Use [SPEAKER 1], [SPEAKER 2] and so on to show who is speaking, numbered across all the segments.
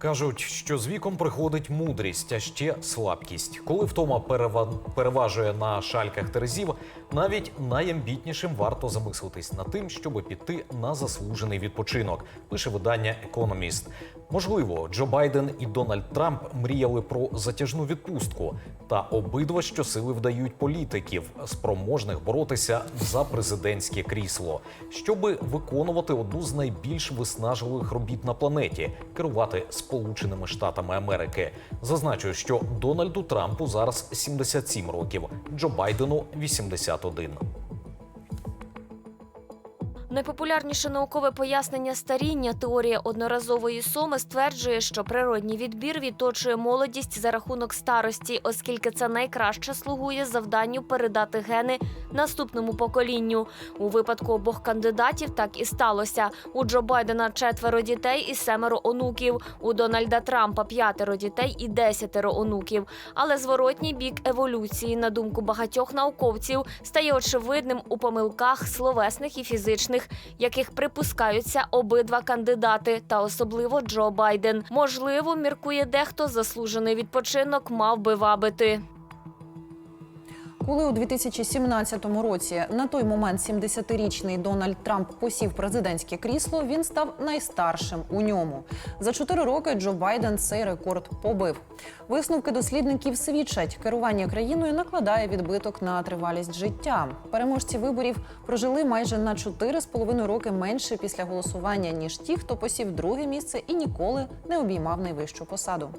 [SPEAKER 1] Кажуть, що з віком приходить мудрість, а ще слабкість. Коли втома перева- переважує на шальках терезів, навіть найамбітнішим варто замислитись над тим, щоб піти на заслужений відпочинок. Пише видання Економіст. Можливо, Джо Байден і Дональд Трамп мріяли про затяжну відпустку, та обидва щосили вдають політиків, спроможних боротися за президентське крісло, щоби виконувати одну з найбільш виснажливих робіт на планеті керувати Сполученими Штатами Америки. Зазначу, що Дональду Трампу зараз 77 років, Джо Байдену 81.
[SPEAKER 2] Найпопулярніше наукове пояснення старіння теорія одноразової соми стверджує, що природній відбір відточує молодість за рахунок старості, оскільки це найкраще слугує завданню передати гени наступному поколінню. У випадку обох кандидатів так і сталося. У Джо Байдена четверо дітей і семеро онуків. У Дональда Трампа п'ятеро дітей і десятеро онуків. Але зворотній бік еволюції, на думку багатьох науковців, стає очевидним у помилках словесних і фізичних, яких припускаються обидва кандидати, та особливо Джо Байден. Можливо, міркує дехто, заслужений відпочинок мав би вабити.
[SPEAKER 3] Коли у 2017 році на той момент 70-річний Дональд Трамп посів президентське крісло, він став найстаршим у ньому. За чотири роки Джо Байден цей рекорд побив. Висновки дослідників свідчать, керування країною накладає відбиток на тривалість життя. Переможці виборів прожили майже на 4,5 роки менше після голосування ніж ті, хто посів друге місце і ніколи не обіймав найвищу посаду.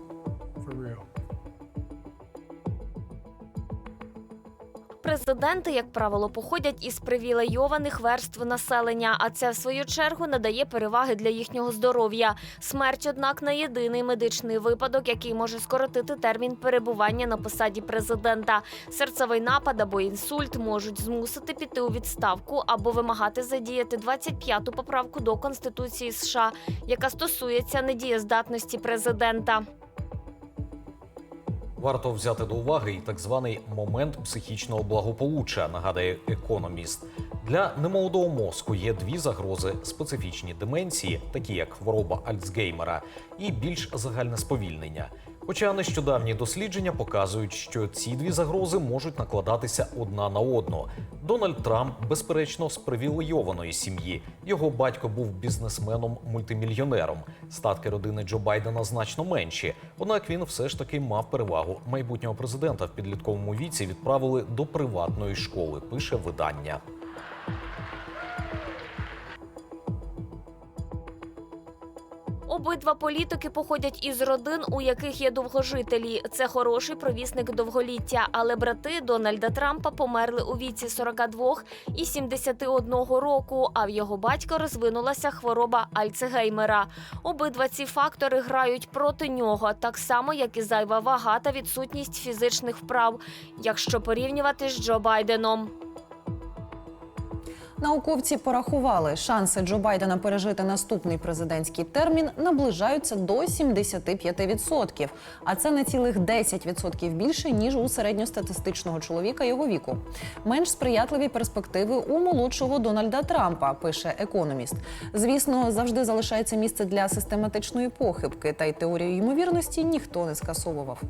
[SPEAKER 2] Президенти, як правило, походять із привілейованих верств населення, а це в свою чергу надає переваги для їхнього здоров'я. Смерть, однак, не єдиний медичний випадок, який може скоротити термін перебування на посаді президента. Серцевий напад або інсульт можуть змусити піти у відставку або вимагати задіяти 25-ту поправку до Конституції США, яка стосується недієздатності президента.
[SPEAKER 1] Варто взяти до уваги і так званий момент психічного благополуччя, нагадує економіст. Для немолодого мозку є дві загрози: специфічні деменції, такі як хвороба Альцгеймера, і більш загальне сповільнення. Хоча нещодавні дослідження показують, що ці дві загрози можуть накладатися одна на одну. Дональд Трамп, безперечно, з привілейованої сім'ї. Його батько був бізнесменом-мультимільйонером. Статки родини Джо Байдена значно менші. Однак він все ж таки мав перевагу. Майбутнього президента в підлітковому віці відправили до приватної школи. Пише видання.
[SPEAKER 2] Обидва політики походять із родин, у яких є довгожителі. Це хороший провісник довголіття. Але брати Дональда Трампа померли у віці 42 і 71 року. А в його батька розвинулася хвороба Альцгеймера. Обидва ці фактори грають проти нього, так само як і зайва вага та відсутність фізичних вправ, якщо порівнювати з Джо Байденом.
[SPEAKER 3] Науковці порахували, шанси Джо Байдена пережити наступний президентський термін наближаються до 75%. А це на цілих 10% більше ніж у середньостатистичного чоловіка його віку. Менш сприятливі перспективи у молодшого Дональда Трампа, пише економіст. Звісно, завжди залишається місце для систематичної похибки, та й теорію ймовірності ніхто не скасовував.